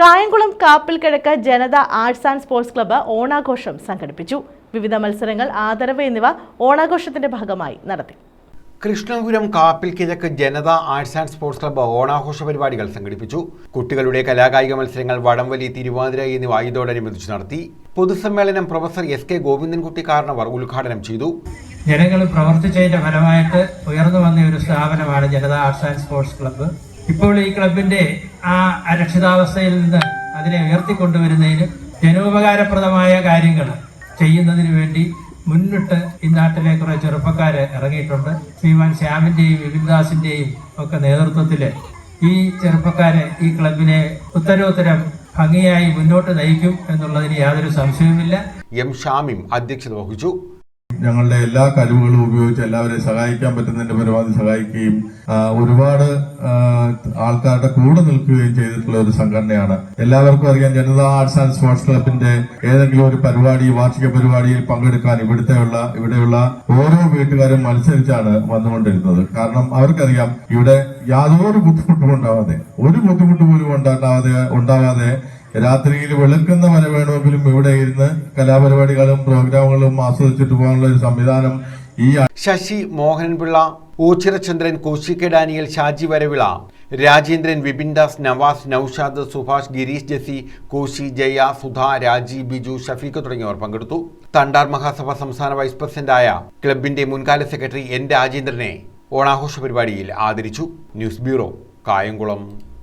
കായംകുളം കാപ്പിൽ കിഴക്ക് Janatha arts and sports club ഓണാഘോഷം സംഘടിപ്പിച്ചു. വിവിധ മത്സരങ്ങൾ ആദരവ് എന്നിവ ഓണാഘോഷത്തിന്റെ ഭാഗമായി നടത്തി. കൃഷ്ണപുരം കാപ്പിൽ കിഴക്ക് Janatha arts and sports club ഓണാഘോഷ പരിപാടികൾ സംഘടിപ്പിച്ചു. കുട്ടികളുടെ കലാകായിക മത്സരങ്ങൾ വടംവലി തിരുവാതിര എന്നിവ ഇതോടനുബന്ധിച്ച് നടത്തി. പൊതുസമ്മേളനം പ്രൊഫസർ എസ് കെ ഗോവിന്ദൻകുട്ടി കാരണവർ ഉദ്ഘാടനം ചെയ്തു. ജനങ്ങൾ പ്രവർത്തിച്ചതിന്റെ ഫലമായിട്ട് ഉയർന്നു വന്ന ഒരു സ്ഥാപനമാണ് Janatha arts and sports club. ഇപ്പോൾ ഈ ക്ലബിന്റെ ആ അരക്ഷിതാവസ്ഥയിൽ നിന്ന് അതിനെ ഉയർത്തിക്കൊണ്ടുവരുന്നതിന് ജനോപകാരപ്രദമായ കാര്യങ്ങൾ ചെയ്യുന്നതിന് വേണ്ടി മുന്നിട്ട് ഈ നാട്ടിലെ കുറെ ചെറുപ്പക്കാര് ഇറങ്ങിയിട്ടുണ്ട്. ശ്രീമാൻ ശ്യാമിന്റെയും വിപിൻദാസിന്റെയും ഒക്കെ നേതൃത്വത്തിൽ ഈ ചെറുപ്പക്കാര് ഈ ക്ലബിനെ ഉത്തരോത്തരം ഭംഗിയായി മുന്നോട്ട് നയിക്കും എന്നുള്ളതിന് യാതൊരു സംശയവുമില്ല. എം ഷാമിം അധ്യക്ഷത വഹിച്ചു. ഞങ്ങളുടെ എല്ലാ കഴിവുകളും ഉപയോഗിച്ച് എല്ലാവരെയും സഹായിക്കാൻ പറ്റുന്നതിന്റെ പരമാവധി സഹായിക്കുകയും ഒരുപാട് ആൾക്കാരുടെ കൂടെ നിൽക്കുകയും ചെയ്തിട്ടുള്ള ഒരു സംഘടനയാണ്. എല്ലാവർക്കും അറിയാം ജനതാ ആർട്സ് ആൻഡ് സ്പോർട്സ് ക്ലബിന്റെ ഏതെങ്കിലും ഒരു പരിപാടി വാർഷിക പരിപാടിയിൽ പങ്കെടുക്കാൻ ഇവിടുത്തെയുള്ള ഇവിടെയുള്ള ഓരോ വീട്ടുകാരും മത്സരിച്ചാണ് വന്നുകൊണ്ടിരുന്നത്. കാരണം അവർക്കറിയാം ഇവിടെ യാതൊരു ബുദ്ധിമുട്ടും ഉണ്ടാവാതെ ഒരു ബുദ്ധിമുട്ട് പോലും ഉണ്ടാകാതെ ഉണ്ടാകാതെ രാത്രിയിൽ വെളുക്കുന്ന വരെ വേണമെങ്കിലും ഇവിടെ ഇരുന്ന് കലാപരിപാടികളും പ്രോഗ്രാമുകളും ആസ്വദിച്ചിട്ട് പോകാനുള്ള ഒരു സംവിധാനം ഈ Sasi Mohananpillai Koshy K Daniel Shaji Varavila Rajendran Vipindas Navas Noushad Subhash Gireesh Jessy Koshy Jaya Sudha Raji Biju Shafeeq തുടങ്ങിയവർ പങ്കെടുത്തു. തണ്ടാർ മഹാസഭ സംസ്ഥാന വൈസ് പ്രസിഡന്റായ ക്ലബിന്റെ മുൻകാല സെക്രട്ടറി എൻ രാജേന്ദ്രനെ ഓണാഘോഷ പരിപാടിയിൽ ആദരിച്ചു. News bureau Kayamkulam.